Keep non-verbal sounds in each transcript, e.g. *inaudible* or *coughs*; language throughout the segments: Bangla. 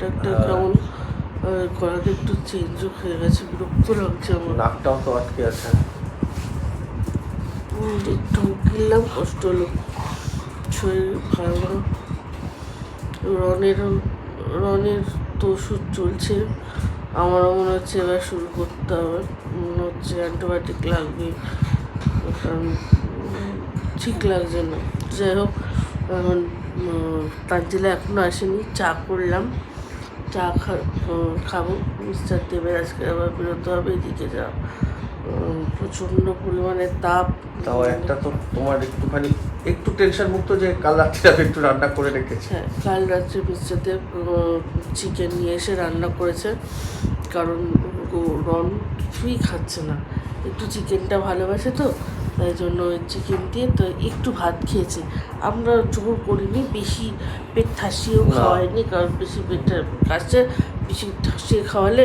কাটা কাটা কাটা একটা। কেমন গলাটা একটু চেঞ্জ হয়ে গেছে বিরক্ত লাগছে আমার। নাকটাও তো আটকে আছে। একটু গিললাম কষ্ট হলো। শরীর ভালো রনের রনের তো ওষুধ চলছে। আমারও মনে হচ্ছে এবার শুরু করতে হবে। মনে হচ্ছে অ্যান্টিবায়োটিক লাগবে। কারণ ঠিক লাগছে না। যাই হোক এখন উম, তানজিলা এখনও আসেনি। চা করলাম। চা খা খাব। মিস্টার দেবের আজকে আবার বেরোতে হবে এদিকে যা প্রচণ্ড পরিমাণে তাপ। তাও একটা তো তোমার একটুখানি একটু টেনশন মুক্ত যে কাল রাত্রে আমি একটু রান্না করে রেখেছি। হ্যাঁ কাল রাত্রে মিস্টারতে চিকেন নিয়ে এসে রান্না করেছে। কারণ রন কিছুই খাচ্ছে না। একটু চিকেনটা ভালোবাসে তো তাই জন্য ওই চিকেন দিয়ে তো একটু ভাত খেয়েছে। আমরা জোর করিনি বেশি পেট ঠাসিয়েও খাওয়াইনি কারণ বেশি পেটটা কাশছে বেশি ঠাসিয়ে খাওয়ালে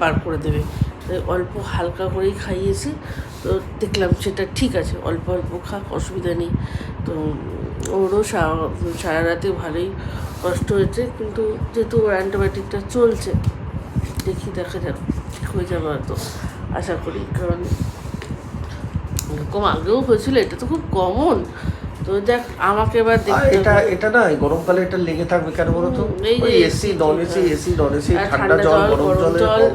বার করে দেবে। তাই অল্প হালকা করেই খাইয়েছি তো দেখলাম সেটা ঠিক আছে অল্প অল্প খাক অসুবিধা নেই। তো ওরও সারা রাতে ভালোই কষ্ট হয়েছে কিন্তু যেহেতু ওর অ্যান্টিবায়োটিকটা চলছে দেখি দেখা যাক ঠিক হয়ে যাবে হয়তো আশা করি কারণ এরকম আগেও হয়েছিল এটা তো খুব কমন তো দেখ আমাকে এবার দেখতে এটা এটা না গরমকালে এটা লেগে থাকবে কেন বলো তো? এই যে ওই AC non AC. AC non AC ঠান্ডা জল গরম জলে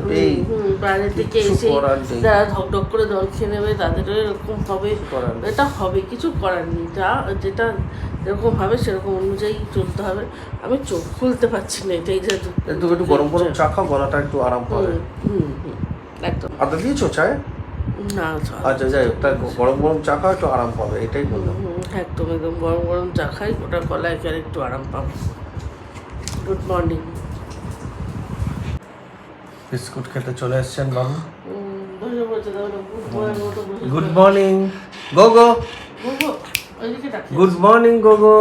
হুম, বাইরে থেকে এসে। যারা ধকধক করে জল খেয়ে নেবে তাদেরও এরকম হবে। এটা হবে কিছু করার নেই। যা যেটা যেরকম হবে সেরকম অনুযায়ী চলতে হবে। আমি চোখ খুলতে পারছি না এটাই যেহেতু একটু গরম গরম চা খাও গলাটা একটু আরাম পাবে। হুম, একদম। আদা দিয়েছ চায়? না আচ্ছা যাই হোক তাই গরম গরম চা খাও একটু আরাম পাবে এটাই বললাম। একদম একদম গরম গরম চা খাই ওটা গলায় খেলে একটু আরাম পাবো। গুড মর্নিং বিস্কুট খেতে চলে এসছেন বাবু। Good morning Gogo good morning Gogo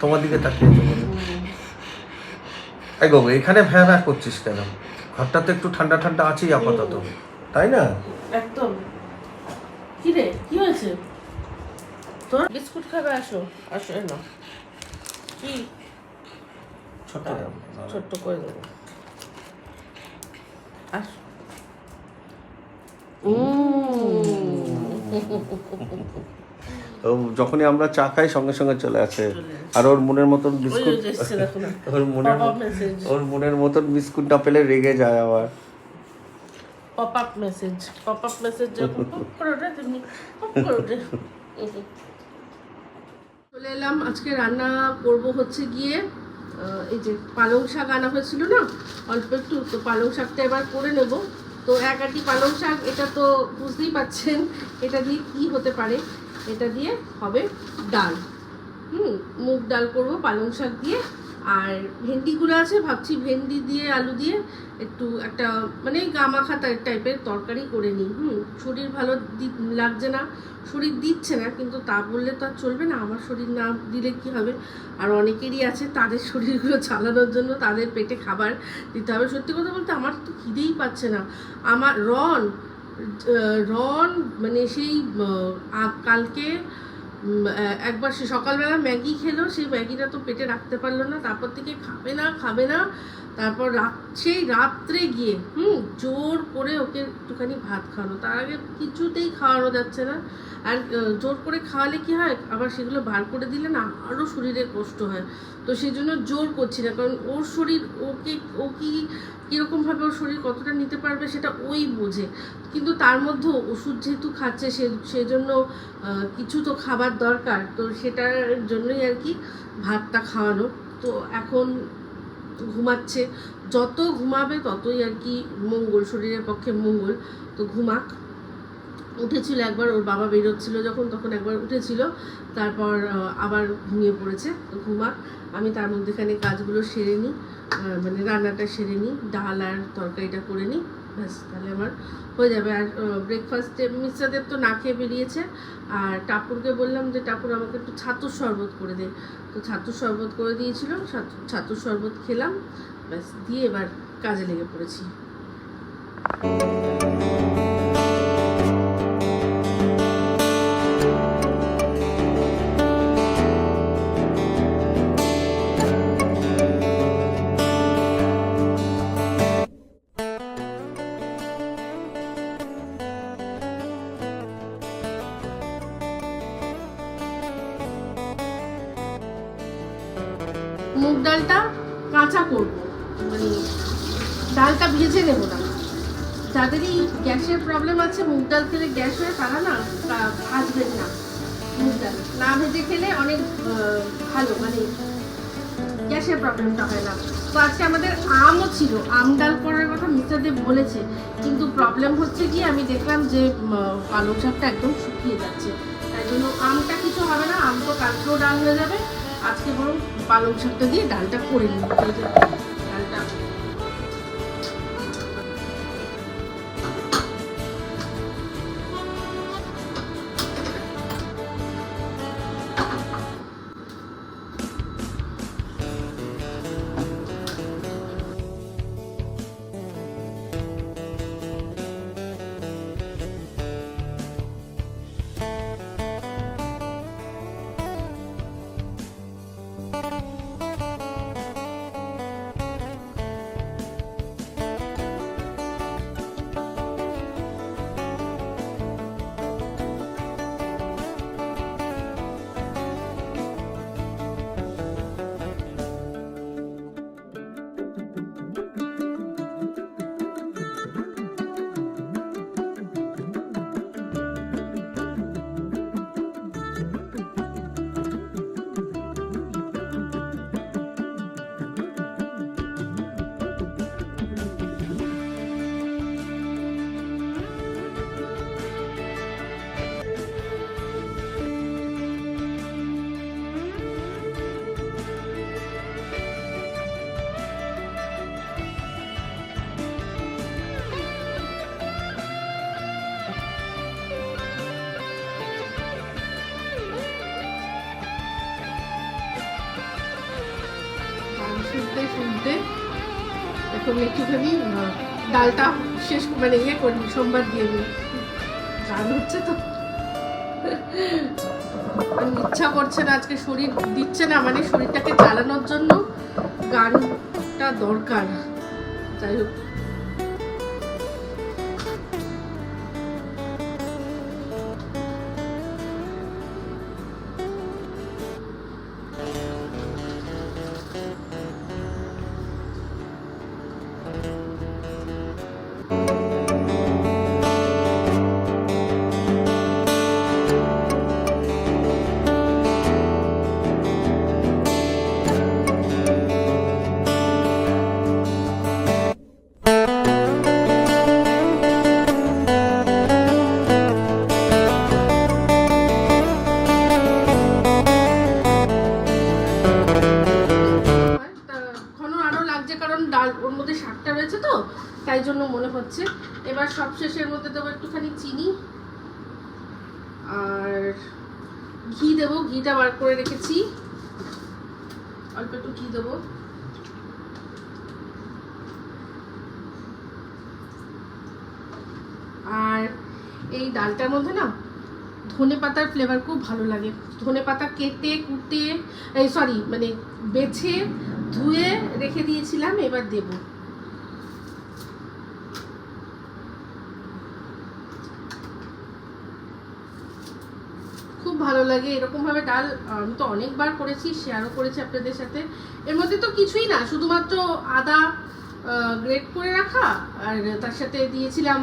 তোমার দিকে তাকিয়েছো বলে এই গোগো এখানে ভ্যা ভ্যা করছিস কেন? ঘরটা তো একটু ঠান্ডা ঠান্ডা আছেই আপাতত। তাই না? একদম। কি রে কি হয়েছে? তোর বিস্কুট খাবে আসো। আসো কি? ছোট ছোট্ট করে দেবো। আস। যখনই আমরা চা খাই সঙ্গে সঙ্গে চলে আসে। আর ওর মনের মতন বিস্কুট। *laughs* ওর মনের ওর মনের মতন বিস্কুট না পেলে রেগে যায় আবার। Pop up message pop up message যখন পপ করে ওঠে তেমনি পপ চলে এলাম, আজকে রান্না করব হচ্ছে গিয়ে এই যে পালং শাক আনা হয়েছিল না, অল্প একটু, তো পালং শাকটা এবার করে নেব। তো এক আটি পালং শাক, এটা তো বুঝতেই পাচ্ছেন, এটা দিয়ে কি হতে পারে? এটা দিয়ে হবে ডাল। হুম, মুগ ডাল করব পালং শাক দিয়ে। আর ভেন্ডিগুলো আছে, ভাবছি ভেন্ডি দিয়ে, আলু দিয়ে একটু একটা মানে গামাখা টাইপের তরকারি করে নিই। হুম, শরীর ভালো লাগছে না। শরীর দিচ্ছে না, কিন্তু তা বললে তো আর চলবে না। আমার শরীর না দিলে কি হবে? আর অনেকেরই আছে তাদের শরীরগুলো চালানোর জন্য তাদের পেটে খাবার দিতে হবে। সত্যি কথা বলতে আমার তো খিদেই পাচ্ছে না। আমার রন রন মানে সেই কালকে একবার সে সকালবেলা ম্যাগি খেলো, সেই ম্যাগিটা তো পেটে রাখতে পারল না, তারপর থেকে খাবে না খাবে না। তারপর রাত, সেই রাত্রে গিয়ে, হুম, জোর করে ওকে একটুখানি ভাত খাওয়ানো। তার আগে কিছুতেই খাওয়ানো যাচ্ছে না। আর জোর করে খাওয়ালে কি হয়? আবার সেগুলো বার করে দিলে না আরও শরীরে কষ্ট হয়। তো সেই জন্য জোর করছি না, কারণ ওর শরীর, ওকে, ও কি কীরকমভাবে ওর শরীর কতটা নিতে পারবে সেটা ওই বোঝে। কিন্তু তার মধ্যেও ওষুধ যেহেতু খাচ্ছে, সে, সেজন্য কিছু তো খাবার দরকার। তো সেটার জন্যই আর কি ভাতটা খাওয়ানো। তো এখন ঘুমাচ্ছে। যত ঘুমাবে ততই আর কি মঙ্গল, শরীরের পক্ষে মঙ্গল। তো ঘুমাক। উঠেছিল একবার, ওর বাবা বেরোচ্ছিল যখন, তখন একবার উঠেছিল। তারপর আবার ঘুমিয়ে পড়েছে। তো ঘুমাক। আমি তার মধ্যেখানে কাজগুলো সেরে নিই। মানে রান্নাটা সেরে নিই, ডাল আর তরকারিটা করে নিই, ব্যাস, তাহলে আমার হয়ে যাবে। আর ব্রেকফাস্টে মিশ্রাদেব তো না খেয়ে বেরিয়েছে, আর টাপুরকে বললাম যে টাপুর আমাকে একটু ছাতুর শরবত করে দে। তো ছাতুর শরবত করে দিয়েছিল, ছাতু- ছাতুর শরবত খেলাম, ব্যাস, দিয়ে এবার কাজে লেগে পড়েছি। যাদেরই গ্যাসের প্রবলেম আছে, মুগ ডাল খেলে গ্যাস হয়ে তারা না ভাজবেন না, মুগ ডাল। না ভেজে খেলে অনেক ভালো মানে গ্যাসের প্রবলেমটা হয় না। তো আজকে আমাদের আমও ছিল, আম ডাল করার কথা মিস্টার দেব বলেছে, কিন্তু প্রবলেম হচ্ছে কি, আমি দেখলাম যে পালং শাকটা একদম শুকিয়ে যাচ্ছে। তাই জন্য আমটা কিছু হবে না আম তো কালকেও ডাল হয়ে যাবে, আজকে বরং পালং শাকটা দিয়ে ডালটা করে নিই। এখন একটুখানি ডালটা শেষ মানে ইয়ে করি, সোমবার দিয়ে দিই। গান হচ্ছে তো। ইচ্ছা করছে না, আজকে শরীর দিচ্ছে না মানে শরীরটাকে চালানোর জন্য গানটা দরকার। যাই হোক। এই ডালটার মধ্যে না ধনে পাতার ফ্লেভার খুব ভালো লাগে। ধনে পাতা কেটে, কুটে, এই সরি মানে বেছে, ধুয়ে রেখে দিয়েছিলাম, এবার দেব। খুব ভালো লাগে এরকম ভাবে ডাল আমি তো অনেকবার করেছি শেয়ারও করেছি আপনাদের সাথে। এর মধ্যে তো কিছুই না, শুধুমাত্র আদা গ্রেট করে রাখা, আর তার সাথে দিয়েছিলাম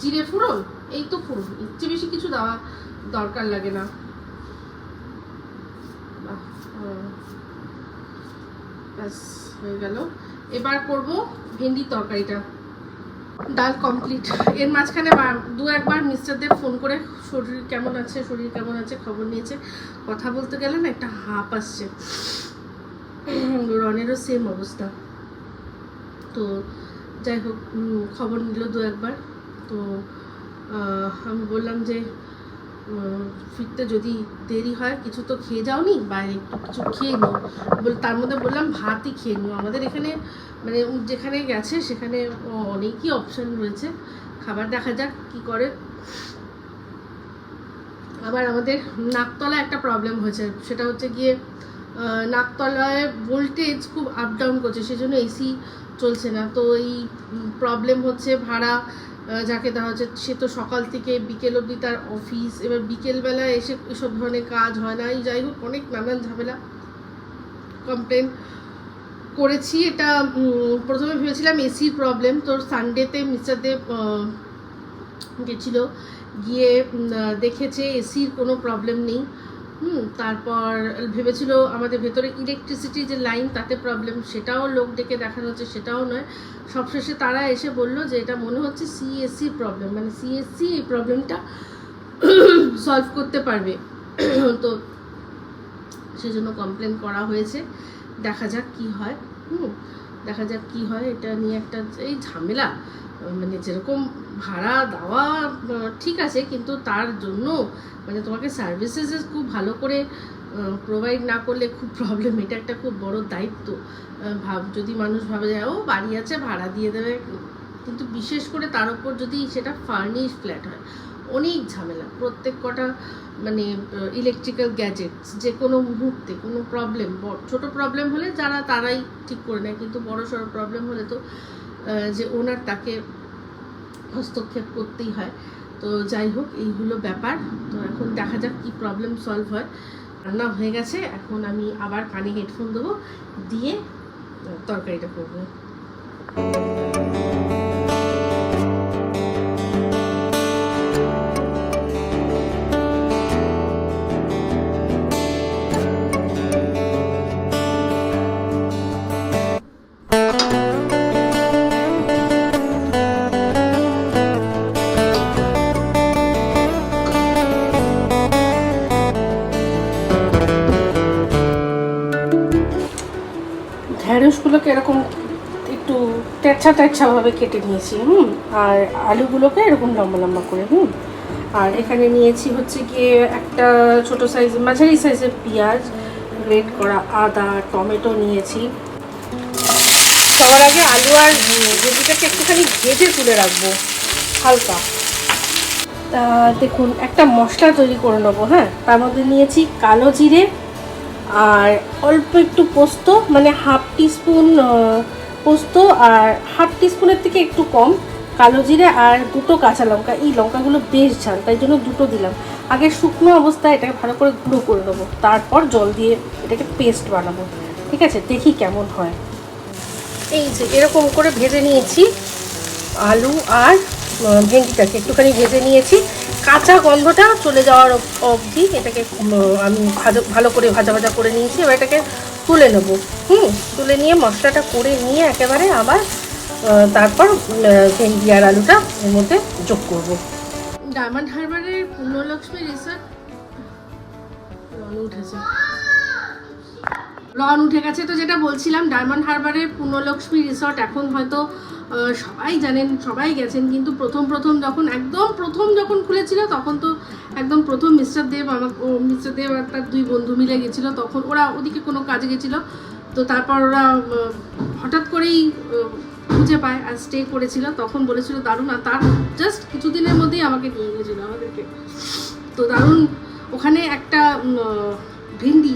জিরে ফোড়ন। এই তো এর চেয়ে বেশি কিছু দেওয়া দরকার লাগে না। ব্যাস, হয়ে গেল। এবার করব ভেন্ডির তরকারিটা। ডাল কমপ্লিট এর মাঝখানে দু একবার মিস্টারদের ফোন করে, শরীর কেমন আছে, শরীর কেমন আছে, খবর নিয়েছে। কথা বলতে গেলে না একটা হাঁপ আসছে। রনেরও সেম অবস্থা। তো যাই হোক খবর নিল দু একবার। তো আমি বললাম যে ফিরতে যদি দেরি হয়, কিছু তো খেয়ে যাওনি? বাইরে একটু কিছু খেয়ে নিও বল, তার মধ্যে বললাম ভাতই খেয়ে নিও। আমাদের এখানে মানে যেখানে গেছে, সেখানে অনেকই অপশন রয়েছে। খাবার দেখা যাক কি করে। আবার আমাদের নাকতলা একটা প্রবলেম হয়েছে। সেটা হচ্ছে গিয়ে নাকতলায় ভোল্টেজ খুব আপ ডাউন করছে, সেজন্য এসি চলছে না। তো এই প্রবলেম হচ্ছে ভাড়া যাকে দেওয়া হচ্ছে, সে তো সকাল থেকে বিকেল অবধি তার অফিস এবার বিকেলবেলা এসে এসব ধরনের কাজ হয় না। এই যাই হোক, অনেক নানান ঝামেলা কমপ্লেন করেছি। এটা প্রথমে ভেবেছিলাম এসির প্রবলেম তোর সানডেতে মিস্টার দেব গেছিল, গিয়ে দেখেছে এসির কোনো প্রবলেম নেই। হুম, তারপর ভেবেছিল আমাদের ভেতরে ইলেকট্রিসিটি যে লাইন তাতে প্রবলেম সেটাও লোক ডেকে দেখানো হচ্ছে, সেটাও নয়। সবশেষে তারা এসে বলল যে এটা মনে হচ্ছে সিএসসি প্রবলেম মানে সিএসসি এই প্রবলেমটা সলভ *coughs* করতে পারবে। *coughs* তো সেজন্য কমপ্লেন করা হয়েছে। দেখা যাক কি হয়। হুম, দেখা যাক কি হয়, এটা নিয়ে একটা এই ঝামেলা মানে যেরকম ভাড়া দেওয়া ঠিক আছে, কিন্তু তার জন্য মানে তোমাকে সার্ভিসেস খুব ভালো করে প্রোভাইড না করলে খুব প্রবলেম এটা একটা খুব বড় দায়িত্ব। ভাব, যদি মানুষ ভাবে যায় ও, বাড়ি আছে, ভাড়া দিয়ে দেবে। কিন্তু বিশেষ করে তার উপর যদি সেটা ফার্নিশ ফ্ল্যাট হয়, অনেক ঝামেলা। প্রত্যেক কটা মানে ইলেকট্রিক্যাল গ্যাজেটস যে কোনো মুহূর্তে কোনো প্রবলেম ছোট প্রবলেম হলে যারা, তারাই ঠিক করে নেয়। কিন্তু বড় সড়ো প্রবলেম হলে তো যে ওনার তাকে হস্তক্ষেপ করতেই হয়। তো যাই হোক এইগুলো ব্যাপার। তো এখন দেখা যাক কি প্রবলেম সলভ হয়। রান্না হয়ে গেছে, এখন আমি আবার কানে হেডফোন দেবো, দিয়ে তরকারিটা করব। ঢ্যাঁড়সগুলোকে এরকম একটু তেরছা তেরছাভাবে কেটে নিয়েছি, হুম? আর আলুগুলোকে এরকম লম্বা লম্বা করে, হুম? আর এখানে নিয়েছি হচ্ছে গিয়ে একটা ছোট সাইজ মাঝারি সাইজের পেঁয়াজ গ্রেট করা আদা, টমেটো নিয়েছি। সবার আগে আলু আর ভেজিটাকে একটুখানি ভেজে তুলে রাখব, হালকা। তা দেখুন, একটা মশলা তৈরি করে নেব হ্যাঁ? তার মধ্যে নিয়েছি কালো জিরে আর অল্প একটু পোস্ত মানে হাফ টিস্পুন পোস্ত আর হাফ টিস্পুনের থেকে একটু কম, কালো জিরে আর দুটো কাঁচা লঙ্কা। এই লঙ্কাগুলো বেশ ঝাল, তাই জন্য দুটো দিলাম। আগে শুকনো অবস্থায় এটাকে ভালো করে গুঁড়ো করে নেব। তারপর জল দিয়ে এটাকে পেস্ট বানাবো। ঠিক আছে? দেখি কেমন হয়। এই যে, এরকম করে ভেজে নিয়েছি। আলু আর ভেন্ডিটাকে একটুখানি ভেজে নিয়েছি। কাঁচা গন্ধটা চলে যাওয়ার অবধি এটাকে আমি ভাজা, ভালো করে ভাজা ভাজা করে নিয়েছি। এবার এটাকে তুলে নেব। হুম, তুলে নিয়ে মশলাটা করে নিয়ে একেবারে আবার তারপর ভেন্ডি আর আলুটা এর মধ্যে যোগ করব। ডায়মন্ড হারবারের পূর্ণলক্ষ্মী রিসর্ট? উঠেছে। রন উঠে গেছে। তো যেটা বলছিলাম, ডায়মন্ড হারবারের পূর্ণলক্ষ্মী রিসর্ট এখন হয়তো সবাই জানেন, সবাই গেছেন, কিন্তু প্রথম প্রথম যখন, একদম প্রথম যখন খুলেছিল, তখন তো একদম প্রথম মিস্টার দেব আমার মিস্টার দেব আর তার দুই বন্ধু মিলে গেছিল, তখন ওরা ওদিকে কোনো কাজে গেছিল। তো তারপর ওরা হঠাৎ করেই খুঁজে পায় আর স্টে করেছিল। তখন বলেছিল, দারুণ। আর তার জাস্ট কিছুদিনের মধ্যেই আমাকে নিয়ে গেছিল আমাদেরকে। তো দারুণ, ওখানে একটা ভিন্ডি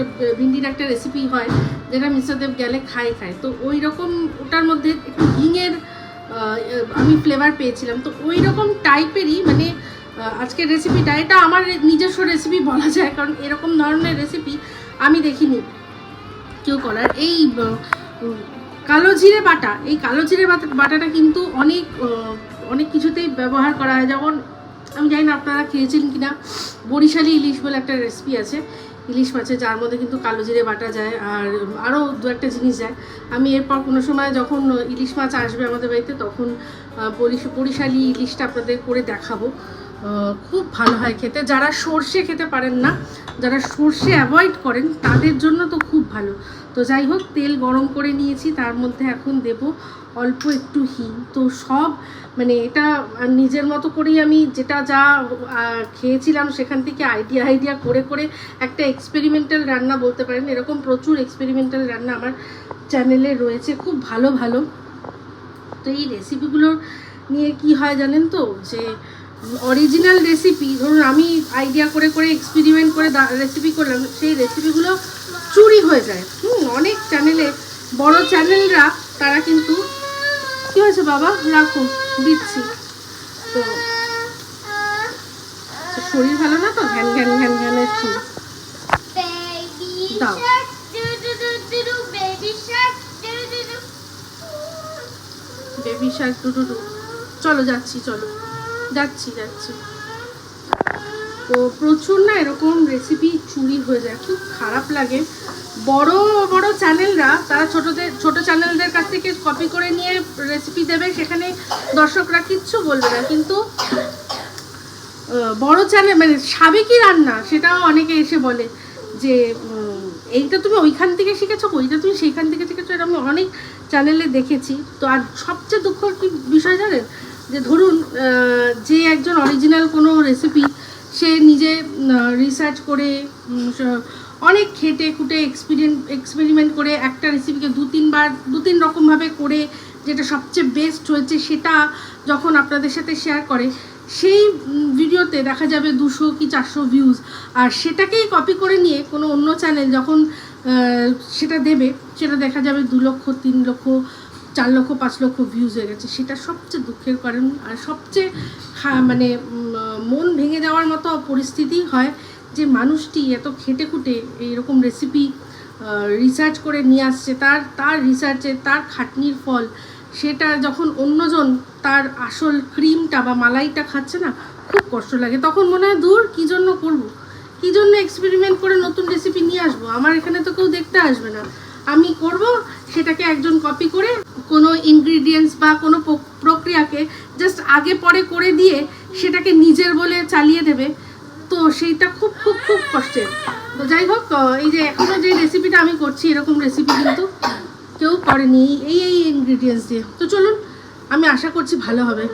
একটা, ভিন্ডির একটা রেসিপি হয় যেটা মিশ্রদেব গেলে খায় খায়। তো ওই রকম ওটার মধ্যে একটু হিঙের আমি ফ্লেভার পেয়েছিলাম। তো ওই রকম টাইপেরই মানে আজকের রেসিপিটা এটা আমার নিজস্ব রেসিপি বলা যায়, কারণ এরকম ধরনের রেসিপি আমি দেখিনি। কেউ করার। এই কালো জিরে বাটা, এই কালো জিরে বাটা- বাটাটা কিন্তু অনেক অনেক কিছুতেই ব্যবহার করা হয়। যেমন, আমি জানি না আপনারা খেয়েছেন কিনা, বরিশালি ইলিশ বলে একটা রেসিপি আছে। ইলিশ মাছে যার মধ্যে কিন্তু কালো জিরে বাটা যায় আর আরও দু একটা জিনিস যায়। আমি এরপর কোনো সময় যখন ইলিশ মাছ আসবে আমাদের বাড়িতে, তখন বরিশালি ইলিশটা আপনাদের করে দেখাবো। খুব ভালো হয় খেতে। যারা সর্ষে খেতে পারেন না, যারা সর্ষে অ্যাভয়েড করেন, তাদের জন্য তো খুব ভালো। তো যাই হোক, তেল গরম করে নিয়েছি, তার মধ্যে এখন দেব অল্প একটু হিং। তো সব মানে এটা নিজের মতো করেই আমি যেটা যা খেয়েছিলাম, সেখান থেকে আইডিয়া আইডিয়া করে করে একটা এক্সপেরিমেন্টাল রান্না বলতে পারেন। এরকম প্রচুর এক্সপেরিমেন্টাল রান্না আমার চ্যানেলে রয়েছে, খুব ভালো ভালো। তো এই রেসিপিগুলোর নিয়ে কি হয় জানেন তো? যে অরিজিনাল রেসিপি ধরুন আমি আইডিয়া করে করে এক্সপেরিমেন্ট করে রেসিপি করলাম, সেই রেসিপিগুলো চুরি হয়ে যায়। হুম, অনেক চ্যানেলে বড় চ্যানেলরা তারা কিন্তু, কী হয়েছে বাবা? রাখুন দিচ্ছি। তো শরীর ভালো না তো? ঘ্যান ঘ্যান ঘ্যান ঘ্যানের Baby দাও। বেবি টু টু চলো, যাচ্ছি, চলো। যাচ্ছি যাচ্ছি। তো প্রচুর না এরকম রেসিপি চুরি হয়ে যায়, খুব খারাপ লাগে। বড় বড় চ্যানেলরা তারা ছোটদের, ছোট চ্যানেলদের কাছ থেকে কপি করে নিয়ে রেসিপি দেবে, সেখানে দর্শকরা কিচ্ছু বলবে না। কিন্তু বড় চ্যানেল মানে সাবেকি রান্না, সেটাও অনেকে এসে বলে যে এইটা তুমি ওইখান থেকে শিখেছো, ওইটা তুমি সেইখান থেকে শিখেছো এটা আমি অনেক চ্যানেলে দেখেছি। তো আর সবচেয়ে দুঃখ কি বিষয় জানেন? যে ধরুন যে একজন অরিজিনাল কোনো রেসিপি সে নিজে রিসার্চ করে অনেক খেটে খুঁটে এক্সপিরিয়েন্ট এক্সপেরিমেন্ট করে একটা রেসিপিকে দু তিনবার দু তিন রকমভাবে করে যেটা সবচেয়ে বেস্ট হয়েছে সেটা যখন আপনাদের সাথে শেয়ার করে, সেই ভিডিওতে দেখা যাবে দুশো কি চারশো ভিউজ আর সেটাকেই কপি করে নিয়ে কোনো অন্য চ্যানেল যখন সেটা দেবে, সেটা দেখা যাবে দু লক্ষ, তিন লক্ষ চার লক্ষ, পাঁচ লক্ষ ভিউজ হয়ে গেছে। সেটা সবচেয়ে দুঃখের কারণ। আর সবচেয়ে মানে মন ভেঙে যাওয়ার মতো পরিস্থিতি হয় যে মানুষটি এত খেটে খুঁটে এইরকম রেসিপি রিসার্চ করে নিয়ে আসছে, তার তার রিসার্চে তার খাটনির ফল, সেটা যখন অন্যজন তার আসল ক্রিমটা বা মালাইটা খাচ্ছে না, খুব কষ্ট লাগে। তখন মনে হয়, দূর, কী জন্য করব? কী জন্য এক্সপেরিমেন্ট করে নতুন রেসিপি নিয়ে আসব? আমার এখানে তো কেউ দেখতে আসবে না। আমি করব সেটাকে একজন কপি করে কোনো ইনগ্রিডিয়েন্টস বা কোনো প্রক- প্রক্রিয়াকে জাস্ট আগে পরে করে দিয়ে সেটাকে নিজের বলে চালিয়ে দেবে। তো সেইটা খুব খুব খুব কষ্টের। তো যাই হোক এই যে এখনও যে রেসিপিটা আমি করছি, এরকম রেসিপি কিন্তু কেউ করেনি এই এই ইনগ্রিডিয়েন্টস দিয়ে। তো চলুন, আমি আশা করছি ভালো হবে।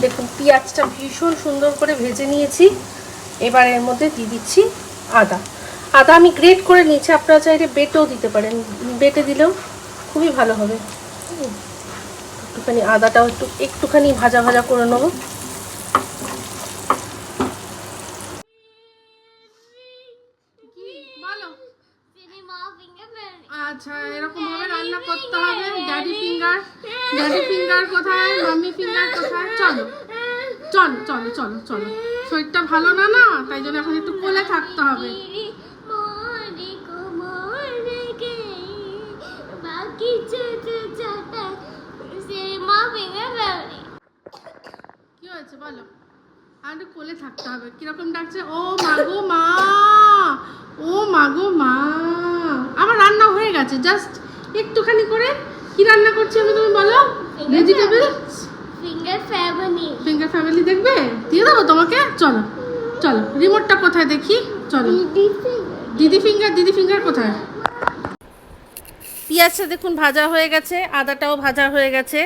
দেখুন, পেঁয়াজটা ভীষণ সুন্দর করে ভেজে নিয়েছি। এবার এর মধ্যে দিয়ে দিচ্ছি আদা। আদা আমি গ্রেট করে নিয়েছি আপনারা চাইলে বেটেও দিতে পারেন। বেটে দিলেও খুবই ভালো হবে। একটুখানি আদাটাও একটু একটুখানি ভাজা ভাজা করে নেব। আচ্ছা এরকম ভাবে রান্না করতে হবে। ড্যাডি ফিঙ্গার ড্যাডি ফিঙ্গার কোথায়? মাম্মি ফিঙ্গার কোথায়? চলো। চলো চলো চলো চলো। শরীরটা ভালো না না? তাই জন্য এখন একটু কোলে থাকতে হবে। আর কোলে থাকতে হবে। কীরকম ডাকছে? ও মাগো মা ও মাগো মা। আমার রান্না হয়ে গেছে জাস্ট একটুখানি করে কি রান্না করছি আমি তুমি বলো? Vegetable finger family finger family দেখবে? দিয়ে দেবো তোমাকে? চলো চলো রিমোটটা কোথায় দেখি? চলো। দিদি ফিঙ্গার দিদি ফিঙ্গার কোথায়? পেঁয়াজটা দেখুন ভাজা হয়ে গেছে আদাটাও ভাজা হয়ে গেছে।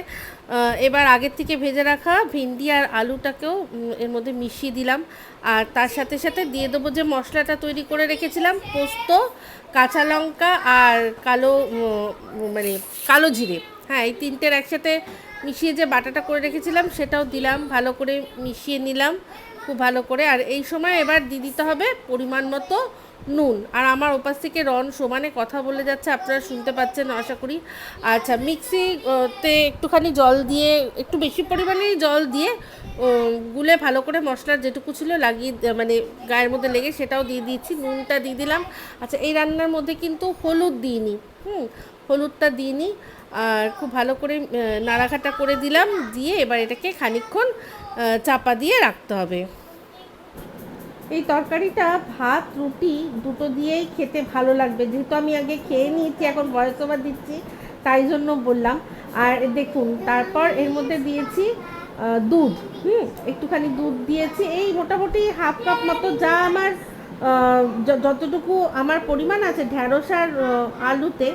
এবার আগের থেকে ভেজে রাখা ভিন্ডি আর আলুটাকেও এর মধ্যে মিশিয়ে দিলাম। আর তার সাথে সাথে দিয়ে দেবো যে মশলাটা তৈরি করে রেখেছিলাম, পোস্ত, কাঁচা লঙ্কা আর কালো মানে কালো জিরে। হ্যাঁ এই তিনটের একসাথে মিশিয়ে যে বাটাটা করে রেখেছিলাম, সেটাও দিলাম, ভালো করে মিশিয়ে নিলাম, খুব ভালো করে। আর এই সময় এবার দিয়ে দিতে হবে পরিমাণ মতো নুন। আর আমার ওপাশ থেকে রন সমানে কথা বলে যাচ্ছে আপনারা শুনতে পাচ্ছেন আশা করি। আচ্ছা মিক্সিতে একটুখানি জল দিয়ে একটু বেশি পরিমাণেই জল দিয়ে গুলে ভালো করে মশলার যেটুকু ছিল লাগিয়ে মানে গায়ের মধ্যে লেগে সেটাও দিয়ে দিয়েছি নুনটা দিয়ে দিলাম। আচ্ছা এই রান্নার মধ্যে কিন্তু হলুদ দিইনি হুম হলুদটা দিইনি। আর খুব ভালো করে নাড়াঘাটা করে দিলাম দিয়ে এবার এটাকে খানিকক্ষণ আহ, চাপা দিয়ে রাখতে হবে। এই তরকারিটা, ভাত, রুটি দুটো দিয়েই খেতে ভালো লাগবে। যেহেতু আমি আগে খেয়ে নিয়েছি, এখন ভয়েস ওভার দিচ্ছি, তাই জন্য বললাম। আর দেখুন, তারপর এর মধ্যে দিয়েছি দুধ, হুম? একটুখানি দুধ দিয়েছি। এই মোটামুটি হাফ কাপ মতো যা আমার যতটুকু আমার পরিমাণ আছে ঢ্যাঁড়স আর আলুতে,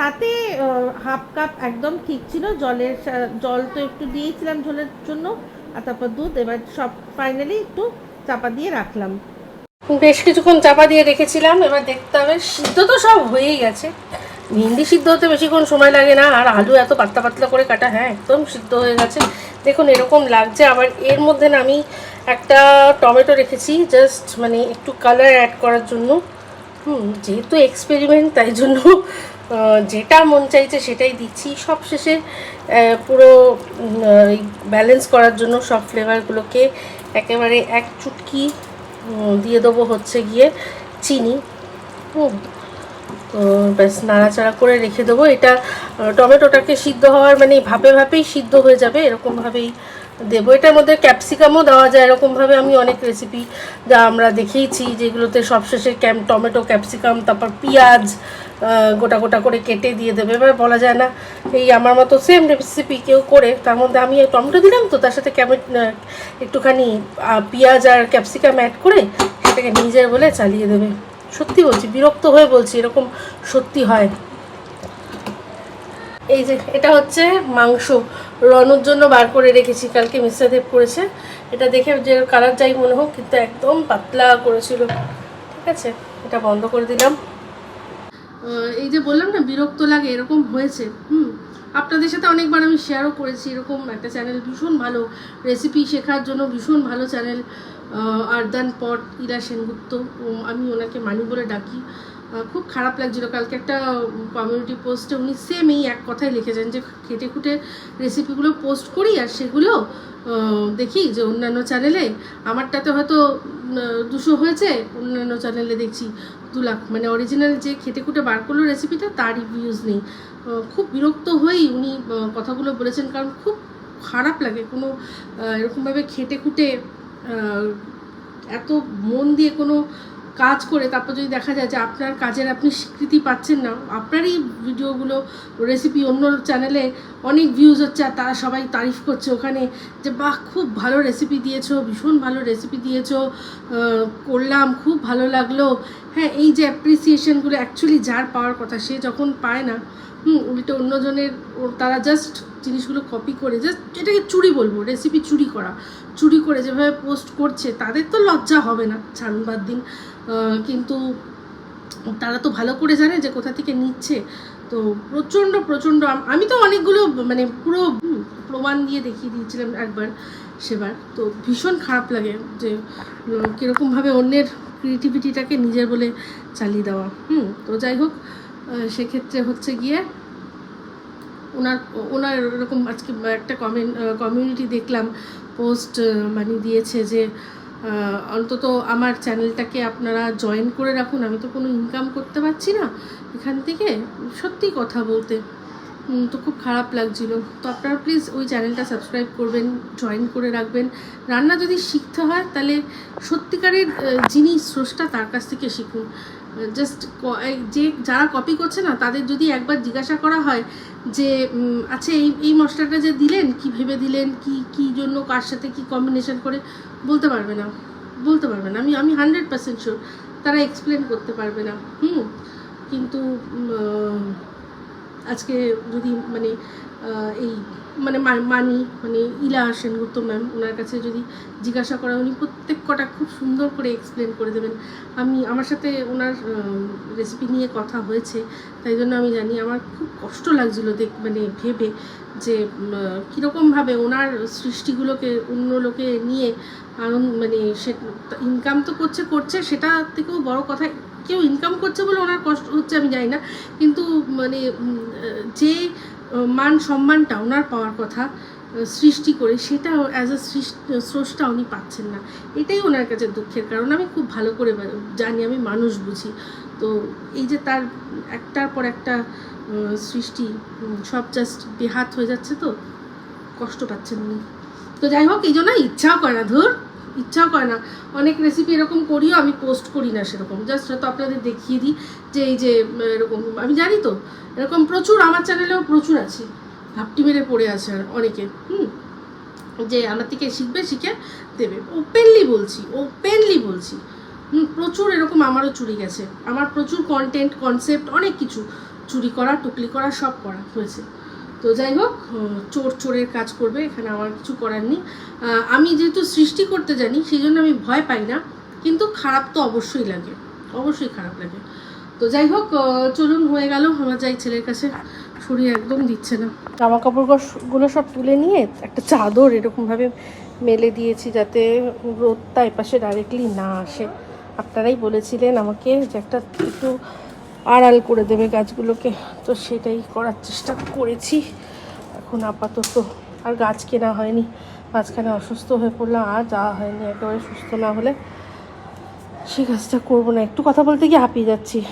তাতে হাফ কাপ একদম ঠিক ছিল। জলের জল তো একটু দিয়েছিলাম ঝোলের জন্য, আর তারপর দুধ। এবার সব, ফাইনালি একটু চাপা দিয়ে রাখলাম। বেশ কিছুক্ষণ চাপা দিয়ে রেখেছিলাম, এবার দেখতে হবে। সিদ্ধ তো সব হয়েই গেছে। ভিন্ডি সিদ্ধ হতে বেশিক্ষণ সময় লাগে না, আর আলু এত পাতলা পাতলা করে কাটা হ্যাঁ একদম সিদ্ধ হয়ে গেছে। দেখুন, এরকম লাগছে। আবার এর মধ্যে না আমি একটা টমেটো রেখেছি জাস্ট মানে একটু কালার অ্যাড করার জন্য। হুম, যেহেতু এক্সপেরিমেন্ট তাই জন্য যেটা মন চাইছে সেটাই দিচ্ছি। সব শেষে পুরো ব্যালেন্স করার জন্য সব ফ্লেভারগুলোকে একেবারে এক চুটকি দিয়ে দেবো হচ্ছে গিয়ে চিনি। উম, ব্যাস নাড়াচাড়া করে রেখে দেবো। এটা টমেটোটাকে সিদ্ধ হওয়ার মানে ভাপে ভাপেই সিদ্ধ হয়ে যাবে এরকমভাবেই দেবো। এটার মধ্যে ক্যাপসিকামও দেওয়া যায় এরকমভাবে আমি অনেক রেসিপি যা আমরা দেখেইছি যেগুলোতে সবশেষে ক্যাম টমেটো ক্যাপসিকাম তারপর পেঁয়াজ গোটা গোটা করে কেটে দিয়ে দেবে। এবার বলা যায় না, এই আমার মতো সেম রেসিপি কেউ করে, তার মধ্যে আমি টমেটো দিলাম তো, তার সাথে ক্যামেট একটুখানি পেঁয়াজ আর ক্যাপসিকাম অ্যাড করে সেটাকে নিজের বলে চালিয়ে দেবে। সত্যি বলছি, বিরক্ত হয়ে বলছি, এরকম সত্যি হয়। এই যে, এটা হচ্ছে মাংস। রনুর জন্য বার করে রেখেছি, কালকে মিস্টার দেব করেছে। এটা দেখে যে কালার যাই মনে হোক, কিন্তু একদম পাতলা করেছিল। ঠিক আছে, এটা বন্ধ করে দিলাম। এই যে বললাম না, বিরক্ত লাগে, এরকম হয়েছে। হুম, আপনাদের সাথে অনেকবার আমি শেয়ারও করেছি, এরকম একটা চ্যানেল ভীষণ ভালো রেসিপি শেখার জন্য ভীষণ ভালো চ্যানেল আরদান পট, ইরা সেনগুপ্ত আমি ওনাকে মানি বলে ডাকি। খুব খারাপ লাগছিল। কালকে একটা কমিউনিটি পোস্টে উনি সেম এই এক কথাই লিখেছেন যে খেটে খুঁটে রেসিপিগুলো পোস্ট করি আর সেগুলো দেখি যে অন্যান্য চ্যানেলে আমারটাতে হয়তো দুশো হয়েছে, অন্যান্য চ্যানেলে দেখছি দু লাখ। মানে অরিজিনাল যে খেটে খুঁটে বার করল রেসিপিটা তারই ভিউজ নেই। খুব বিরক্ত হয়েই উনি কথাগুলো বলেছেন কারণ খুব খারাপ লাগে কোনো এরকমভাবে খেটে খুঁটে এত মন দিয়ে কোনো কাজ করে, তারপর যদি দেখা যায় যে আপনার কাজের আপনি স্বীকৃতি পাচ্ছেন না, আপনারই ভিডিওগুলো রেসিপি অন্য চ্যানেলে অনেক ভিউজ হচ্ছে আর তারা সবাই তারিফ করছে ওখানে যে, বাহ, খুব ভালো রেসিপি দিয়েছ, ভীষণ ভালো রেসিপি দিয়েছ করলাম, খুব ভালো লাগল। হ্যাঁ এই যে অ্যাপ্রিসিয়েশনগুলো অ্যাকচুয়ালি যার পাওয়ার কথা, সে যখন পায় না হুম, উল্টো অন্যজনের তারা জাস্ট জিনিসগুলো কপি করে জাস্ট এটাকে চুরি বলব রেসিপি চুরি করা। চুরি করে যেভাবে পোস্ট করছে, তাদের তো লজ্জা হবে না ছাড়ুন দিন। কিন্তু তারা তো ভালো করে জানে যে কোথা থেকে নিচ্ছে। তো প্রচণ্ড প্রচণ্ড, আমি তো অনেকগুলো মানে পুরো প্রমাণ দিয়ে দেখিয়ে দিয়েছিলাম একবার, সেবার। তো ভীষণ খারাপ লাগে যে কীরকমভাবে অন্যের ক্রিয়েটিভিটিটাকে নিজের বলে চালিয়ে দেওয়া। হুম, তো যাই হোক সেক্ষেত্রে হচ্ছে গিয়ে ওনার ওনার এরকম আজকে একটা কমেন্ট কমিউনিটি দেখলাম পোস্ট মানে দিয়েছে যে অন্তত আমার চ্যানেলটাকে আপনারা জয়েন করে রাখুন। আমি তো কোনো ইনকাম করতে পারছি না এখান থেকে, সত্যি কথা বলতে। তো খুব খারাপ লাগছিল। তো আপনারা প্লিজ ওই চ্যানেলটা সাবস্ক্রাইব করবেন জয়েন করে রাখবেন। রান্না যদি শিখতে হয়, তাহলে সত্যিকারের যিনি স্রষ্টা, তার কাছ থেকে শিখুন। জাস্ট যে যারা কপি করছে না, তাদের যদি একবার জিজ্ঞাসা করা হয় যে আচ্ছা এই এই মশলাটা যে দিলেন, কি ভেবে দিলেন, কি কি জন্য, কার সাথে কি কম্বিনেশন করে, বলতে পারবে না। বলতে পারবে না। আমি আমি হান্ড্রেড পার্সেন্ট শিওর তারা এক্সপ্লেন করতে পারবে না। হুম? কিন্তু আজকে যদি মানে এই মানে মানি মানে ইলা সেনগুপ্ত ম্যাম, ওনার কাছে যদি জিজ্ঞাসা করা, উনি প্রত্যেক কটা খুব সুন্দর করে এক্সপ্লেন করে দেবেন। আমি, আমার সাথে ওনার রেসিপি নিয়ে কথা হয়েছে, তাই জন্য আমি জানি আমার খুব কষ্ট লাগছিল দেখ মানে ভেবে যে কীরকমভাবে ওনার সৃষ্টিগুলোকে অন্য লোকে নিয়ে আনন্দ মানে সে ইনকাম তো করছে করছে, সেটা থেকেও বড় কথা কেউ ইনকাম করছে বলে ওনার কষ্ট হচ্ছে আমি জানি না। কিন্তু মানে যে মান সম্মানটা ওনার পাওয়ার কথা সৃষ্টি করে সেটা অ্যাজ আ স্রষ্টা উনি পাচ্ছেন না। এটাই ওনার কাছে দুঃখের কারণ। আমি খুব ভালো করে জানি, আমি মানুষ বুঝি। তো এই যে তার একটার পর একটা সৃষ্টি সব জাস্ট বেহাত হয়ে যাচ্ছে তো, কষ্ট পাচ্ছেন উনি। তো যাই হোক, এই জন্য ইচ্ছাও করে না ধর। ইচ্ছাও করে না। অনেক রেসিপি এরকম করিও, আমি পোস্ট করি না সেরকম। জাস্ট হয়তো আপনাদের দেখিয়ে দিই যে এই যে এরকম, আমি জানি তো, এরকম প্রচুর, আমার চ্যানেলেও প্রচুর আছে। ভাবটি মেরে পড়ে আছে আর অনেকে, হুম? যে আমার থেকে শিখবে, শিখে দেবে। ওপেনলি বলছি ওপেনলি বলছি। প্রচুর এরকম আমারও চুরি গেছে। আমার প্রচুর কন্টেন্ট কনসেপ্ট অনেক কিছু চুরি করা, টুকলি করা, সব করা হয়েছে। তো যাই হোক চোর চোরের কাজ করবে, এখানে আমার কিছু করার নেই। আমি যেহেতু সৃষ্টি করতে জানি, সেই জন্য আমি ভয় পাই না, কিন্তু খারাপ তো অবশ্যই লাগে, অবশ্যই খারাপ লাগে। তো যাই হোক চলুন, হয়ে গেল, আমার যাই ছেলের কাছে। শরীর একদম দিচ্ছে না। জামা কাপড়গুলো সব তুলে নিয়ে একটা চাদর এরকমভাবে মেলে দিয়েছি যাতে রোদটা এপাশে ডাইরেক্টলি না আসে। আপনারাই বলেছিলেন আমাকে যে একটা একটু আড়াল করে দেবে গাছগুলোকে। তো সেটাই করার চেষ্টা করেছি। এখন আপাতত আর গাছ কেনা হয়নি। মাঝখানে অসুস্থ হয়ে পড়লাম, আর যাওয়া হয়নি একেবারে সুস্থ না হলে। সে কাজটা করব না। একটু কথা বলতে গিয়ে হাঁপিয়ে যাচ্ছি।